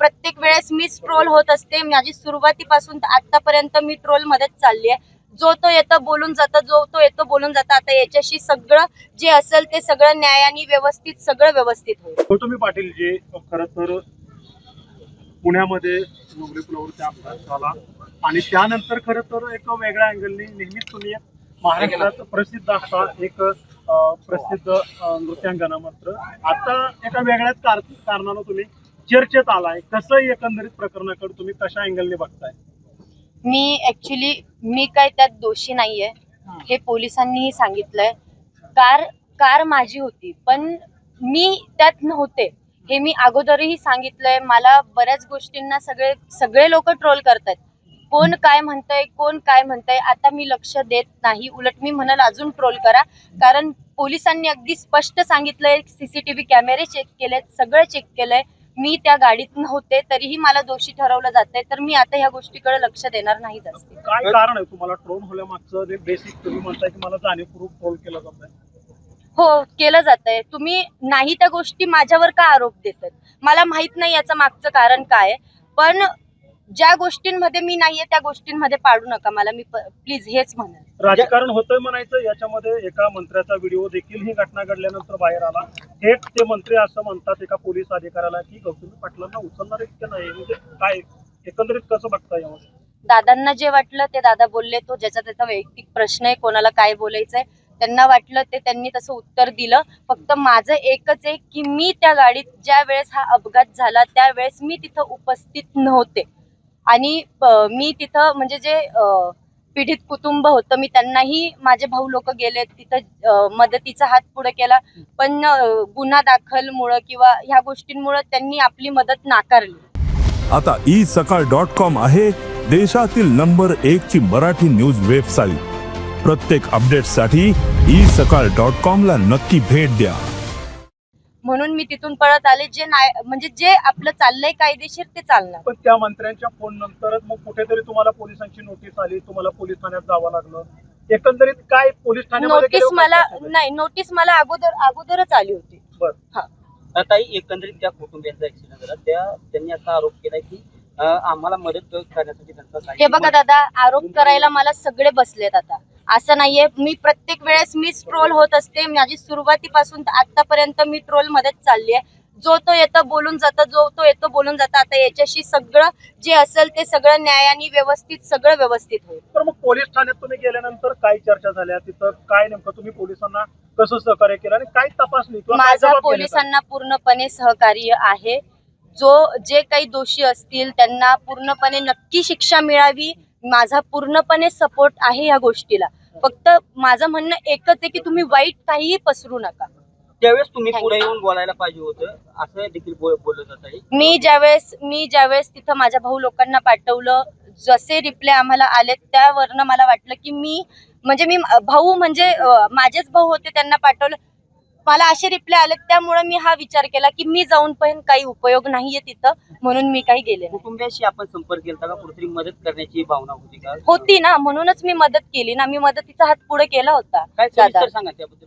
प्रत्येक वेळेस मीच ट्रोल होत असते. माझी सुरुवातीपासून तर आतापर्यंत मी ट्रोल मध्येच चालली आहे. जो तो येतो बोलून जातं जो तो येतो बोलून जातं. आता याच्याशी सगळं जे असेल ते सगळं न्यायाने व्यवस्थित सगळं व्यवस्थित होईल. गौतमी पाटील जे खरं तर पुण्यामध्ये नोकरी पुलावरती अपघात झाला आणि त्यानंतर खरं तर एक वेगळ्या अँगलने नेहमीच तुम्ही महाराष्ट्रात प्रसिद्ध असा एक प्रसिद्ध नृत्यांगना मात्र. आता एका वेगळ्याच कारणानं तुम्ही चर्चेत आलाय कसं एकंदरीत प्रकरणाकडे तुम्ही कशा अँगलने बघताय? मी ऍक्च्युली मी काय त्यात दोषी नाहीये. हे. पोलिसांनीही सांगितलंय. कार कार माझी होती पण मी त्यात नव्हते. हे मी अगोदरही सांगितलंय. मला बऱ्याच गोष्टींना सगळे सगळे लोक ट्रोल करतात कोण काय म्हणतंय कोण काय म्हणतंय आता मी लक्ष देत नाही. उलट मी म्हणाल अजून ट्रोल करा. कारण पोलिसांनी अगदी स्पष्ट सांगितलंय सीसीटीव्ही कॅमेरे चेक केलेत सगळं चेक केलंय. मी त्या गाडीत नव्हते तरीही मला दोषी ठरवलं जातंय तर मी आता ह्या गोष्टीकडे लक्ष देणार नाही जास्त काय कारण आहे तुम्हाला? ट्रोल होण्यामागचं बेसिक तुम्ही म्हणताय की मला जाणीवपूर्वक ट्रोल केला जात आहे हो केलं जातंय. तुम्ही नाही त्या गोष्टी माझ्यावर का आरोप देतात मला माहीत नाही याचं मागचं कारण काय आहे. पण ज्या गोष्टींमध्ये मी नाहीये त्या गोष्टींमध्ये पाडू नका मला. मी प्लीज हेच म्हणेन राजकारण होतंय म्हणायचं याच्यामध्ये एका मंत्र्याचा व्हिडिओ देखील ही घटना घडल्यानंतर बाहेर आला. थेट ते मंत्री असं म्हणतात एका पोलीस अधिकाऱ्याला की गौतमी पाटलांना उचलणार इतकं नाही. म्हणजे काय एकंदरीत कसं बघता यावर? दादांना जे वाटलं ते दादा बोलले तो ज्याचा त्याचा वैयक्तिक प्रश्न आहे कोणाला काय बोलायचंय त्यांना वाटलं ते त्यांनी तसं उत्तर दिलं. फक्त माझं एकच आहे की मी त्या गाडीत ज्या वेळेस हा अपघात झाला त्यावेळेस मी तिथं उपस्थित नव्हते. आणि मी तिथं म्हणजे जे पीडित कुटुंब होतं मी त्यांनाही माझे भाऊ लोक गेले तिथं मदतीचा हात पुढे केला. पण गुन्हा दाखलमुळं किंवा ह्या गोष्टींमुळं त्यांनी आपली मदत नाकारली. आता ई सकाळ डॉट कॉम आहे देशातील नंबर एक ची मराठी न्यूज वेबसाईट. प्रत्येक अपडेटसाठी ई सकाळ डॉट कॉम ला नक्की भेट द्या. म्हणून मी तिथून पळत आले. जे नाही म्हणजे जे आपलं चाललंय कायदेशीर ते चालणार. पण त्या मंत्र्यांच्या फोन नंतरच मग कुठेतरी तुम्हाला पोलिसांची नोटीस आली तुम्हाला पोलीस ठाण्यात जावं लागलं. एकंदरीत काय पोलीस ठाण्यामध्ये नोटीस मला? नाही नोटीस मला अगोदर अगोदरच आली होती. बरं. हा. आता एकंदरीत त्या कुटुंबियांचा ऍक्सिडेंट झाला. त्या त्यांनी असा आरोप केलाय की आम्हाला मदत करण्यासाठी त्यांचा हे बघा दादा आरोप करायला मला सगळे बसलेत आता. असं नाहीये मी प्रत्येक वेळेस मीच ट्रोल होत असते. माझी सुरुवातीपासून आतापर्यंत मी ट्रोल मध्येच चालली आहे. जो तो येतं बोलून जातं जो तो येतो बोलून जातं. आता याच्याशी सगळं जे असेल ते सगळं न्यायाने व्यवस्थित सगळं व्यवस्थित होईल. तर मग पोलीस ठाण्यात तुम्ही गेल्यानंतर काय चर्चा झाल्या? तिथं काय नेमकं तुम्ही पोलिसांना कसं सहकार्य केलं? आणि काय तपासणी माझा? पोलिसांना पूर्णपणे सहकार्य आहे. जो जे काही दोषी असतील त्यांना पूर्णपणे नक्की शिक्षा मिळावी माझा पूर्णपणे सपोर्ट आहे या गोष्टीला. फक्त माझं म्हणणं एकच आहे की तुम्ही वाईट काहीही पसरू नका. त्यावेळेस तुम्ही पुढे येऊन बोलायला पाहिजे होतं असं देखील बोल- बोललं जात आहे मी ज्यावेळेस मी ज्यावेळेस तिथं माझ्या भाऊ लोकांना पाठवलं जसे रिप्लाय आम्हाला आले त्यावरनं मला वाटलं की मी म्हणजे मी भाऊ म्हणजे माझेच भाऊ होते त्यांना पाठवलं मला असे रिप्लाय आले त्यामुळे मी हा विचार केला की मी जाऊन पण काही उपयोग नाहीये तिथं म्हणून मी काही गेले नाही. कुटुंबियाशी आपण संपर्क केला का? कुठेतरी मदत करण्याची भावना होती का? होती ना म्हणूनच मी मदत केली ना. मी मदतीचा हात पुढे केला होता. काय दादा. सांगा त्याबद्दल.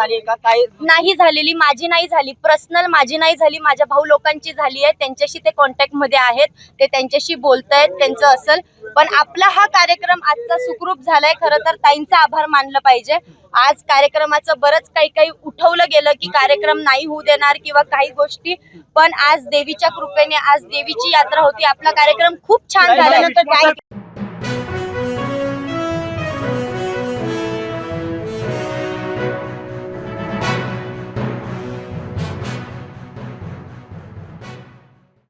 झाली का? नाही झालेली माझी नाही झाली. पर्सनल माझी नाही झाली माझ्या भाऊ लोकांची झाली आहे. त्यांच्याशी ते कॉन्टॅक्टमध्ये आहेत. ते त्यांच्याशी बोलतायत त्यांचं असेल. पण आपला हा कार्यक्रम आजचा सुखरूप झालाय. खरं तर ताईंचा आभार मानलं पाहिजे. आज कार्यक्रमाचं बरंच काही काही उठवलं गेलं की कार्यक्रम नाही होऊ देणार किंवा काही गोष्टी. पण आज देवीच्या कृपेने आज देवीची यात्रा होती. आपला कार्यक्रम खूप छान झाला.